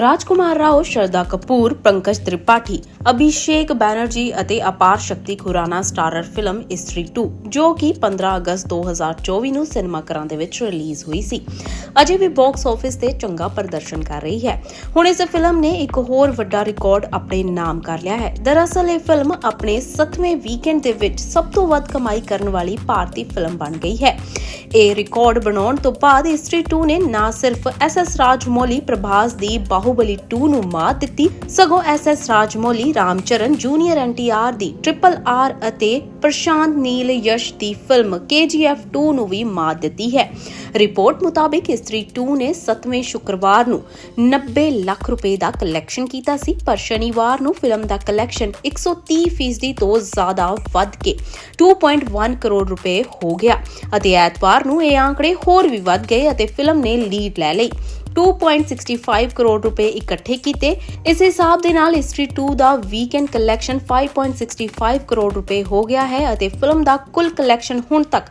ਰਾਜਕੁਮਾਰ ਰਾਓ, ਸ਼ਰਦਾ ਕਪੂਰ, ਪੰਕਜ ਤ੍ਰਿਪਾਠੀ, ਅਭਿਸ਼ੇਕ ਬੈਨਰਜੀ ਅਤੇ ਅਪਾਰ ਸ਼ਕਤੀ Khurana starrer film ਇਸਤਰੀ 2 ਜੋ ਕਿ 15 ਅਗਸਤ 2024 ਨੂੰ ਸਿਨੇਮਾਘਰਾਂ ਦੇ ਵਿੱਚ ਰਿਲੀਜ਼ ਹੋਈ ਸੀ। ਅਜੇ ਵੀ ਬਾਕਸ ਆਫਿਸ ਤੇ ਚੰਗਾ ਪ੍ਰਦਰਸ਼ਨ ਕਰ ਰਹੀ ਹੈ। ਹੁਣ ਇਸ ਫਿਲਮ ਨੇ ਇੱਕ ਹੋਰ ਵੱਡਾ ਰਿਕਾਰਡ ਆਪਣੇ ਨਾਮ ਕਰ ਲਿਆ ਹੈ। ਦਰਅਸਲ, ਇਹ ਫਿਲਮ ਆਪਣੇ 7ਵੇਂ ਵੀਕਐਂਡ ਦੇ ਵਿੱਚ ਸਭ ਤੋਂ ਵੱਧ ਕਮਾਈ ਕਰਨ ਵਾਲੀ ਭਾਰਤੀ ਫਿਲਮ ਬਣ ਗਈ ਹੈ। ਇਹ ਰਿਕਾਰਡ ਬਣਾਉਣ ਤੋਂ ਬਾਅਦ ਇਸਤਰੀ 2 ਨੇ ਨਾ ਸਿਰਫ ਐਸਐਸ ਰਾਜਮੌਲੀ ਪ੍ਰਭਾਸ ਦੀ ਬਾਹੂਬਲੀ 2 ਨੂੰ ਮਾਤ ਦਿੱਤੀ, ਸਗੋਂ SS Rajamouli Ramcharan junior NTR ਦੀ ਟ੍ਰਿਪਲ ਆਰ ਅਤੇ ਪ੍ਰਸ਼ਾਂਤ ਨੀਲ ਯਸ਼ ਦੀ ਫਿਲਮ KGF 2 ਨੂੰ ਵੀ ਮਾਤ ਦਿੱਤੀ ਹੈ। ਰਿਪੋਰਟ ਮੁਤਾਬਿਕ ਇਸਤਰੀ 2 ਨੇ 7ਵੇਂ ਸ਼ੁੱਕਰਵਾਰ ਨੂੰ 90 ਲੱਖ ਰੁਪਏ ਦਾ ਕਲੈਕਸ਼ਨ ਕੀਤਾ ਸੀ, ਪਰ ਸ਼ਨੀਵਾਰ ਨੂੰ ਫਿਲਮ ਦਾ ਕਲੈਕਸ਼ਨ 130% ਫੀਸਦੀ ਤੋਂ ਜ਼ਿਆਦਾ ਵੱਧ ਕੇ 2.1 ਕਰੋੜ ਰੁਪਏ ਹੋ ਗਿਆ ਅਤੇ ਐਤਵਾਰ ਨੂੰ ਇਹ ਆંકੜੇ ਹੋਰ ਵੀ ਵੱਧ ਗਏ ਅਤੇ ਫਿਲਮ ਨੇ ਲੀਡ ਲੈ ਲਈ। 2.65 ਕਰੋੜ ਰੁਪਏ ਇਕੱਠੇ ਕੀਤੇ। ਇਸ ਹਿਸਾਬ ਦੇ ਨਾਲ ਹਿਸਟਰੀ 2 ਦਾ ਵੀਕਐਂਡ ਕਲੈਕਸ਼ਨ 5.65 ਕਰੋੜ ਰੁਪਏ ਹੋ ਗਿਆ ਹੈ ਅਤੇ ਫਿਲਮ ਦਾ ਕੁੱਲ ਕਲੈਕਸ਼ਨ ਹੁਣ ਤੱਕ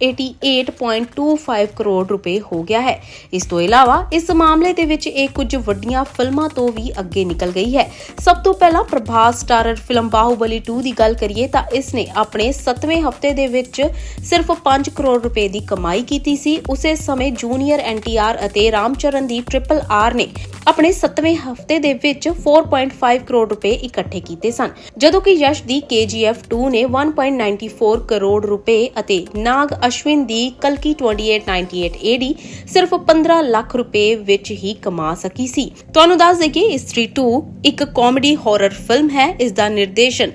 588.25 ਕਰੋੜ ਰੁਪਏ ਹੋ ਗਿਆ ਹੈ। ਇਸ ਤੋਂ ਇਲਾਵਾ ਇਸ ਮਾਮਲੇ ਦੇ ਵਿੱਚ ਇਹ ਕੁਝ ਵੱਡੀਆਂ ਫਿਲਮਾਂ ਤੋਂ ਵੀ ਅੱਗੇ ਨਿਕਲ ਗਈ ਹੈ। ਸਭ ਤੋਂ ਪਹਿਲਾਂ ਪ੍ਰਭਾਸ ਸਟਾਰਰ ਫਿਲਮ ਬਾਹੂਬਲੀ 2 ਦੀ ਗੱਲ ਕਰੀਏ ਤਾਂ ਇਸ ਨੇ ਆਪਣੇ 7ਵੇਂ ਹਫ਼ਤੇ ਦੇ ਵਿੱਚ ਸਿਰਫ 5 ਕਰੋੜ ਰੁਪਏ ਦੀ ਕਮਾਈ ਕੀਤੀ ਸੀ। ਉਸੇ ਸਮੇਂ ਜੂਨੀਅਰ ਐਨਟੀਆਰ ਅਤੇ ਰਾਮਚਰਨ ਦੀ ਟ੍ਰਿਪਲ ਆਰ ਨੇ ਆਪਣੇ 7ਵੇਂ ਹਫ਼ਤੇ ਦੇ ਵਿੱਚ 4.5 ਕਰੋੜ ਰੁਪਏ ਇਕੱਠੇ ਕੀਤੇ ਸਨ। ਜਦੋਂ ਕਿ ਯਸ਼ ਦੀ KGF 2 ਨੇ 1.94 ਕਰੋੜ ਰੁਪਏ ਅਤੇ ਨਾਗ ਅਸ਼ਵਿਨ ਦੀ ਕਲਕੀ 2898 AD ਸਿਰਫ 15 ਲੱਖ ਰੁਪਏ ਵਿੱਚ ਹੀ ਕਮਾ ਸਕੀ ਸੀ। ਤੁਹਾਨੂੰ ਦੱਸ ਦੇਈਏ ਇਸਤਰੀ 2 ਇੱਕ ਕਾਮੇਡੀ ਹਾਰਰ ਫਿਲਮ ਹੈ, ਇਸ ਦਾ ਨਿਰਦੇਸ਼ਨ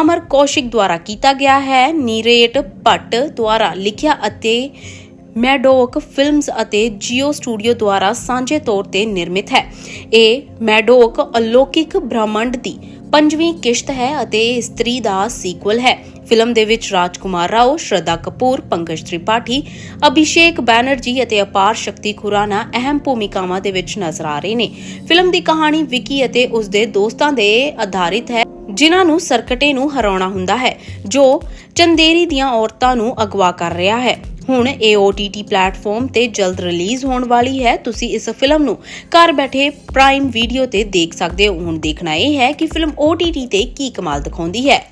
ਅਮਰ ਕੌਸ਼ਿਕ ਦੁਆਰਾ ਕੀਤਾ ਗਿਆ ਹੈ, ਨੀਰੇਟ ਭੱਟ ਦੁਆਰਾ ਲਿਖਿਆ ਅਤੇ ਮੈਡੋਕ ਫਿਲਮਸ ਅਤੇ ਜੀਓ ਸਟੂਡੀਓ ਦੁਆਰਾ ਸਾਂਝੇ ਤੌਰ ਤੇ ਨਿਰਮਿਤ ਹੈ। ਇਹ ਮੈਡੋਕ ਅਲੌਕਿਕ ਬ੍ਰਹਮੰਡ ਦੀ ਪੰਜਵੀਂ ਕਿਸ਼ਤ ਹੈ ਅਤੇ ਇਸਤਰੀ ਦਾ ਸੀਕਵਲ ਹੈ। ਫਿਲਮ ਦੇ ਵਿੱਚ ਰਾਜਕੁਮਾਰ ਰਾਓ ਸ਼ਰਦਾ ਕਪੂਰ, ਪੰਕਜ ਤ੍ਰਿਪਾਠੀ, ਅਭਿਸ਼ੇਕ ਬੈਨਰਜੀ ਅਤੇ ਅਪਾਰ ਸ਼ਕਤੀ ਖੁਰਾਨਾ ਅਹਿਮ ਭੂਮਿਕਾਵਾਂ ਦੇ ਵਿੱਚ ਨਜ਼ਰ ਆ ਰਹੇ ਨੇ। ਫਿਲਮ ਦੀ ਕਹਾਣੀ ਵਿਕੀ ਅਤੇ ਉਸ ਦੇ ਦੋਸਤਾਂ ਦੇ ਆਧਾਰਿਤ ਹੈ, ਜਿਨ੍ਹਾਂ ਨੂੰ ਸਰਕਟੇ ਨੂੰ ਹਰਾਉਣਾ ਹੁੰਦਾ ਹੈ, ਜੋ ਚੰਦੇਰੀ ਦੀਆਂ ਔਰਤਾਂ ਨੂੰ ਅਗਵਾ ਕਰ ਰਿਹਾ ਹੈ। ਹੁਣ ਇਹ OTT ਪਲੇਟਫਾਰਮ ਤੇ ਜਲਦ ਰਿਲੀਜ਼ ਹੋਣ ਵਾਲੀ ਹੈ। ਤੁਸੀਂ ਇਸ ਫਿਲਮ ਨੂੰ ਘਰ ਬੈਠੇ ਪ੍ਰਾਈਮ ਵੀਡੀਓ ਤੇ ਦੇਖ ਸਕਦੇ ਹੋ। ਹੁਣ ਦੇਖਣਾ ਇਹ ਹੈ ਕਿ ਫਿਲਮ OTT ਤੇ ਕੀ ਕਮਾਲ ਦਿਖਾਉਂਦੀ ਹੈ।